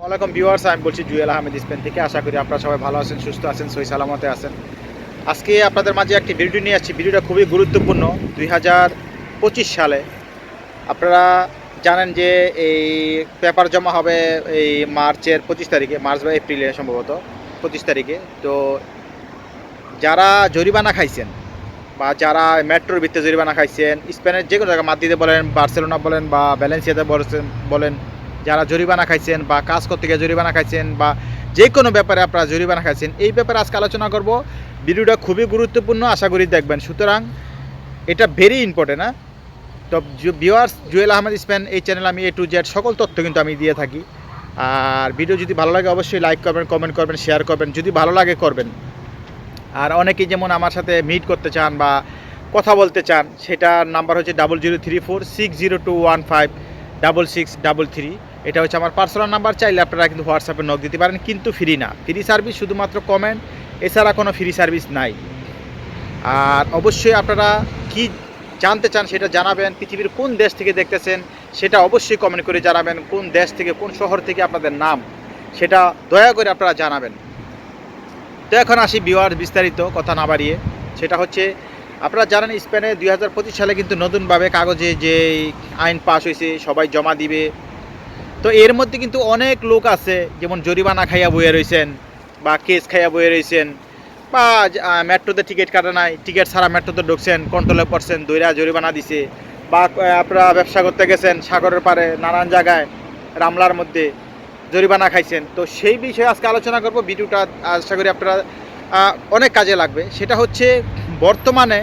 ওয়ালাইকুম ভিউয়ার্স, আমি বলছি জুয়েল আহমেদ স্পেন থেকে। আশা করি আপনারা সবাই ভালো আছেন, সুস্থ আছেন, সই সালামতে আছেন। আজকে আপনাদের মাঝে একটি ভিডিও নিয়ে আসছি। ভিডিওটা খুবই গুরুত্বপূর্ণ, দুই হাজার পঁচিশ সালে। আপনারা জানেন যে এই পেপার জমা হবে এই মার্চের পঁচিশ তারিখে, মার্চ বা এপ্রিলে সম্ভবত, পঁচিশ তারিখে। তো যারা জরিমানা খাইছেন বা যারা মেট্রোর ভিত্তিতে জরিমানা খাইছেন, স্পেনের যে কোনো জায়গায়, মাদ্রিদে বলেন, বার্সেলোনা বলেন বা ভ্যালেন্সিয়াতে বলেন যারা জরিমানা খাইছেন বা কাজ করতে গিয়ে জরিমানা খাইছেন বা যে কোনো ব্যাপারে আপনারা জরিমানা খাইছেন, এই ব্যাপারে আজকে আলোচনা করব। ভিডিওটা খুবই গুরুত্বপূর্ণ, আশা করি দেখবেন। সুতরাং এটা ভেরি ইম্পর্টেন্ট হ্যাঁ? তো ভিওয়ার্স জুয়েল আহমেদ স্পেন, এই চ্যানেল আমি এ টু জেড সকল তথ্য কিন্তু আমি দিয়ে থাকি। আর ভিডিও যদি ভালো লাগে অবশ্যই লাইক করবেন কমেন্ট করবেন শেয়ার করবেন। যদি ভালো লাগে, করবেন। আর অনেকেই যেমন আমার সাথে মিট করতে চান বা কথা বলতে চান, সেটার নাম্বার হচ্ছে double zero three four six zero two one five double six double three এটা হচ্ছে আমার পার্সোনাল নাম্বার চাইলে আপনারা কিন্তু হোয়াটসঅ্যাপে নক দিতে পারেন, কিন্তু ফ্রি না। ফ্রি সার্ভিস শুধুমাত্র কমেন্ট এছাড়া কোনো ফ্রি সার্ভিস নাই। আর অবশ্যই আপনারা কি জানতে চান সেটা জানাবেন, পৃথিবীর কোন দেশ থেকে দেখতেছেন, সেটা অবশ্যই কমেন্ট করে জানাবেন, কোন দেশ থেকে, কোন শহর থেকে আপনাদের নাম, সেটা দয়া করে আপনারা জানাবেন। তো এখন আসি বিওয়ার বিস্তারিত, কথা না বাড়িয়ে। সেটা হচ্ছে, আপনারা জানেন স্পেনে দুই হাজার পঁচিশ সালে কিন্তু নতুনভাবে কাগজে যে আইন পাস হয়েছে, সবাই জমা দিবে তো এর মধ্যে কিন্তু অনেক লোক আছে, যেমন জরিমানা খাইয়া বইয়ে রয়েছেন বা কেস খাইয়া বইয়ে রয়েছেন বা মেট্রোতে টিকিট কাটা নাই, টিকিট ছাড়া মেট্রোতে ঢুকছেন, কন্ট্রোলে পড়ছেন, দইরা জরিমানা দিছে, বা আপনারা ব্যবসা করতে গেছেন, সাগরের পারে নানান জায়গায়, রামলার মধ্যে জরিমানা খাইছেন। তো সেই বিষয়ে আজকে আলোচনা করব, ভিডিওটা আশা করি আপনারা অনেক কাজে লাগবে। সেটা হচ্ছে বর্তমানে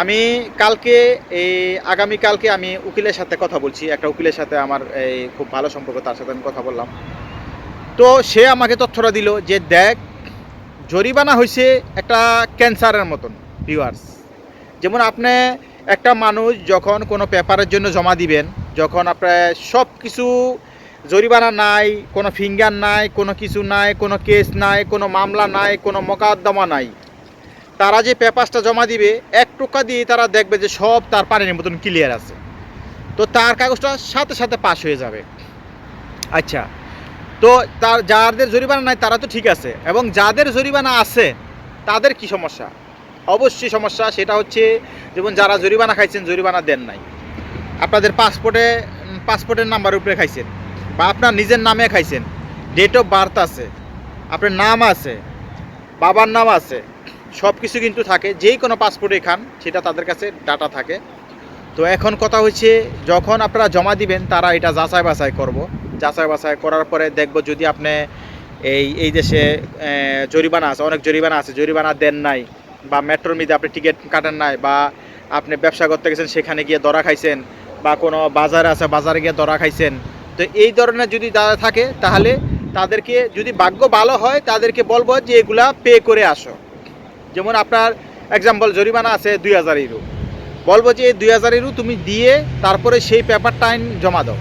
আমি কালকে, এই আগামী কালকে আমি উকিলের সাথে কথা বলছি। একটা উকিলের সাথে আমার এই খুব ভালো সম্পর্ক, তার সাথে আমি কথা বললাম। তো সে আমাকে তথ্যটা দিল যে, দেখ, জরিমানা হয়েছে একটা ক্যান্সারের মতন ভিউয়ার্স যেমন আপনি একটা মানুষ যখন কোনো পেপারের জন্য জমা দিবেন, যখন আপনার সব কিছু জরিমানা নাই, কোনো ফিঙ্গার নাই, কোনো কিছু নাই, কোনো কেস নাই, কোনো মামলা নাই, কোনো মোকদ্দমা নাই তারা যে পেপারসটা জমা দিবে, এক টোকা দিয়ে তারা দেখবে যে সব তার পানির মতন ক্লিয়ার আছে। তো তার কাগজটা সাথে সাথে পাস হয়ে যাবে। আচ্ছা তো তার যাদের জরিমানা নাই, তারা তো ঠিক আছে। এবং যাদের জরিমানা আছে, তাদের কি সমস্যা? অবশ্যই সমস্যা, সেটা হচ্ছে, যেমন যারা জরিমানা খাইছেন, জরিমানা দেন নাই। আপনাদের পাসপোর্টে পাসপোর্টের নাম্বার উপরে খাইছেন, বা আপনার নিজের নামে খাইছেন। ডেট অফ বার্থ আছে, আপনার নাম আছে, বাবার নাম আছে সব কিছু কিন্তু থাকে, যেই কোনো পাসপোর্টে খান, সেটা তাদের কাছে ডাটা থাকে। তো এখন কথা হচ্ছে, যখন আপনারা জমা দিবেন, তারা এটা যাচাই বাছাই করব। যাচাই বাছাই করার পরে দেখব যদি আপনি এই এই দেশে জরিমানা আছে, অনেক জরিমানা আছে, জরিমানা দেন নাই, বা মেট্রোর মধ্যে আপনি টিকিট কাটেন নাই, বা আপনি ব্যবসা করতে গেছেন, সেখানে গিয়ে দরা খাইছেন, বা কোনো বাজার আছে, বাজারে গিয়ে দরা খাইছেন, তো এই ধরনের যদি তারা থাকে, তাহলে তাদেরকে যদি ভাগ্য ভালো হয়, তাদেরকে বলব যে এগুলা পে করে আসো। যেমন আপনার এক্সাম্পল জরিমানা আছে দুই হাজার ইউরো বলব যে দুই হাজার ইউরো তুমি দিয়ে তারপরে সেই পেপারটা আইন জমা দাও।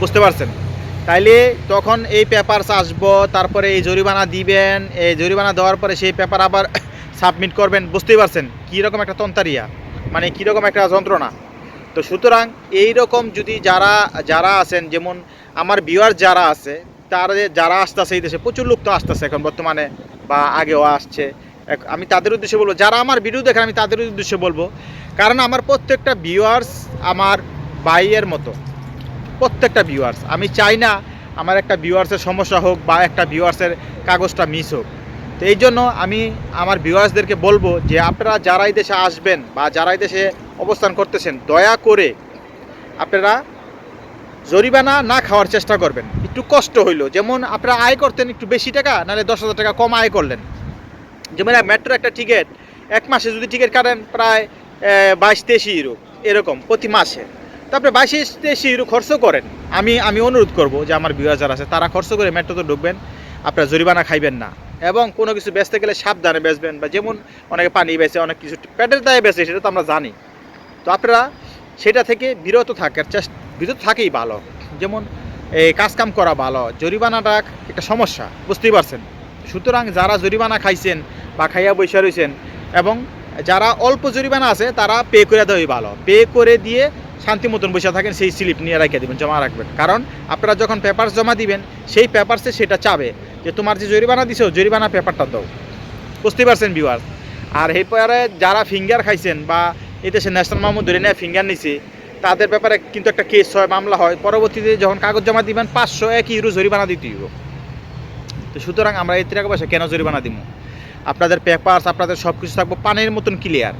বুঝতে পারছেন? তাইলে তখন এই পেপারস আসব, তারপরে এই জরিমানা দিবেন, এই জরিমানা দেওয়ার পরে সেই পেপার আবার সাবমিট করবেন। বুঝতেই পারছেন? কীরকম একটা তন্তারিয়া? মানে কীরকম একটা যন্ত্রণা? তো সুতরাং এই রকম যদি যারা যারা আছেন, যেমন আমার বিওয়ার যারা আছে, তার যারা আসতেছে এই দেশে, প্রচুর লোক তো আসতেছে এখন বর্তমানে, বা আগেও আসছে। আমি তাদের উদ্দেশ্যে বলব, যারা আমার ভিডিও দেখেন, আমি তাদের উদ্দেশ্যে বলব, কারণ আমার প্রত্যেকটা ভিউয়ার্স আমার বাইয়ের মতো। প্রত্যেকটা ভিউয়ার্স আমি চাই না আমার একটা ভিউয়ার্সের সমস্যা হোক বা একটা ভিউয়ার্সের কাগজটা মিস হোক। তো এই জন্য আমি আমার ভিউয়ার্সদেরকে বলব যে, আপনারা যারা এই দেশে আসবেন বা যারা এই দেশে অবস্থান করতেছেন, দয়া করে আপনারা জরিমানা না খাওয়ার চেষ্টা করবেন। একটু কষ্ট হইল। যেমন আপনারা আয় করতেন একটু বেশি টাকা, নাহলে দশ হাজার টাকা কম আয় করলেন। যেমন মেট্রো একটা টিকিট এক মাসে যদি টিকিট কাটেন প্রায় বাইশ তেইশ ইউরো এরকম প্রতি মাসে। তারপরে বাইশ তেইশ ইউরো খরচ করেন। আমি আমি অনুরোধ করব যে আমার বিওয়ার যারা আছে, তারা খরচ করে মেট্রোতে ঢুকবেন, আপনারা জরিমানা খাইবেন না। এবং কোনো কিছু বেচতে গেলে সাবধানে বেচবেন বা যেমন অনেকে পানি বেচে, অনেক কিছু পেটের দায়ে বেচে, সেটা তো আমরা জানি। তো আপনারা সেটা থেকে বিরত থাকার চেষ্টা, বিরত থাকেই ভালো। যেমন এই কাজকাম করা ভালো। জরিমানাটা একটা সমস্যা, বুঝতেই পারছেন। সুতরাং যারা জরিমানা খাইছেন বা খাইয়া বৈশা রয়েছেন এবং যারা অল্প জরিমানা আছে, তারা পে করে দেওয়াই ভালো। পে করে দিয়ে শান্তি মতন বসে থাকেন, সেই স্লিপ নিয়ে রেখে দেবেন, জমা রাখবেন। কারণ আপনারা যখন পেপারস জমা দিবেন, সেই পেপারসে সেটা চাবে যে তোমার যে জরিমানা দিছো জরিমানা পেপারটা দাও। বুঝতে পারছেন বিওয়ার আর এরপরে যারা ফিঙ্গার খাইছেন বা এই দেশে ন্যাশনাল মামু ধরে নেয় ফিঙ্গার নিছে, তাদের ব্যাপারে কিন্তু একটা কেস হয়, মামলা হয়। পরবর্তীতে যখন কাগজ জমা দিবেন, পাঁচশো এক ইউরো জরিমানা দিতে হইব। তো সুতরাং আমরা এই টাকা পয়সা কেন জরিমানা দিব আপনাদের পেপারস আপনাদের সব কিছু থাকব, পানির মতন ক্লিয়ার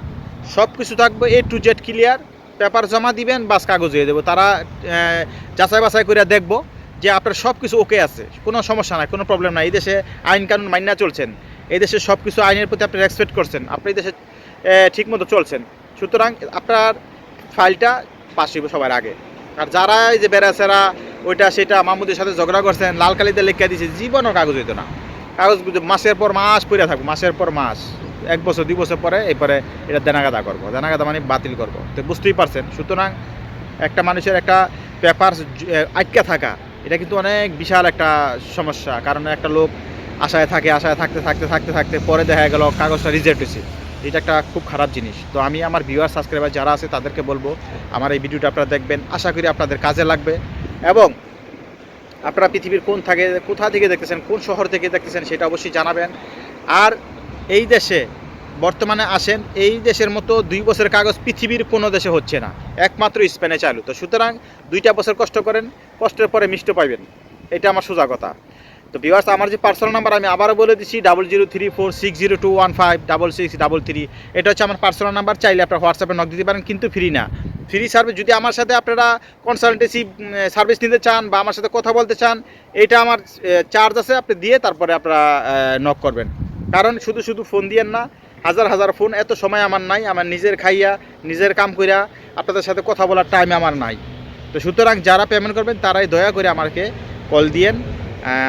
সব কিছু থাকবে A to Z clear paper জমা দিবেন, বাস কাগজ দিয়ে দেবো তারা যাচাই বাছাই করে দেখব যে আপনার সব কিছু ওকে আছে। কোনো সমস্যা নাই, কোনো প্রবলেম নাই। এই দেশে আইন কানুন মাইনা চলছেন। এই দেশে সব কিছু আইনের প্রতি আপনি রেসপেক্ট করছেন। আপনি এই দেশে ঠিক মতো চলছেন। সুতরাং আপনার ফাইলটা পাস হইব সবার আগে। আর যারা এই যে বেড়াছেরা ওইটা, সেটা মামুদের সাথে ঝগড়া করছেন লাল কালিতে লেখা দিয়েছে জীবনও কাগজ হইতো না। কাগজ মাসের পর মাস পড়ে থাকব, মাসের পর মাস। এক বছর, দুই বছর পরে এরপরে এটা দেনাগাদা করব। দেনাগাদা মানে বাতিল করব। তো বুঝতেই পারছেন, সুতরাং একটা মানুষের একটা পেপার আটকা থাকা, এটা কিন্তু অনেক বিশাল একটা সমস্যা। কারণ একটা লোক আশায় থাকে, আশায় থাকতে থাকতে থাকতে থাকতে পরে দেখা গেল কাগজটা রিজেক্ট হয়েছে এটা একটা খুব খারাপ জিনিস। তো আমি আমার ভিউয়ার সাবস্ক্রাইবার যারা আছে তাদেরকে বলব, আমার এই ভিডিওটা আপনারা দেখবেন। আশা করি আপনাদের কাজে লাগবে। এবং আপনারা পৃথিবীর কোন থাকে, কোথা থেকে দেখতেছেন, কোন শহর থেকে দেখতেছেন সেটা অবশ্যই জানাবেন। আর এই দেশে বর্তমানে আসেন, এই দেশের মতো দুই বছরের কাগজ পৃথিবীর কোনো দেশে হচ্ছে না। একমাত্র স্পেনে চালু। তো সুতরাং দুইটা বছর কষ্ট করেন, কষ্টের পরে মিষ্ট পাইবেন। এটা আমার সোজা কথা। তো বিভার্স আমার যে পার্সোনাল নাম্বার আমি আবারও বলে দিচ্ছি double zero three four six zero two one five double six double three এটা হচ্ছে আমার পার্সোনাল নাম্বার চাইলে আপনার হোয়াটসঅ্যাপে নক দিতে পারেন, কিন্তু ফ্রি না। ফ্রি সার্ভিস যদি আমার সাথে আপনারা কনসালটেন্সি সার্ভিস নিতে চান বা আমার সাথে কথা বলতে চান, এটা আমার চার্জ আছে, আপনি দিয়ে তারপরে আপনারা নক করবেন। কারণ শুধু শুধু ফোন দিয়েন না, হাজার হাজার ফোন এত সময় আমার নাই, আমার নিজের খাইয়া, নিজের কাম কইরা আপনাদের সাথে কথা বলার টাইম আমার নাই। তো সুতরাং যারা পেমেন্ট করবেন, তারাই দয়া করে আমাকে কল দিয়েন।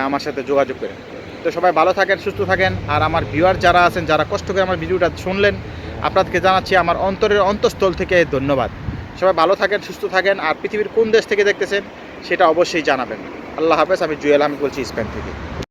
আমার সাথে যোগাযোগ করেন। তো সবাই ভালো থাকেন, সুস্থ থাকেন। আর আমার ভিউয়ার যারা আছেন, যারা কষ্ট করে আমার ভিডিওটা শুনলেন, আপনাদেরকে জানাচ্ছি আমার অন্তরের অন্তঃস্থল থেকে ধন্যবাদ। সবাই ভালো থাকেন, সুস্থ থাকেন। আর পৃথিবীর কোন দেশ থেকে দেখতেছেন, সেটা অবশ্যই জানাবেন। আল্লাহ হাফেজ, আমি জুয়েল আহমেদ বলছি স্পেন থেকে।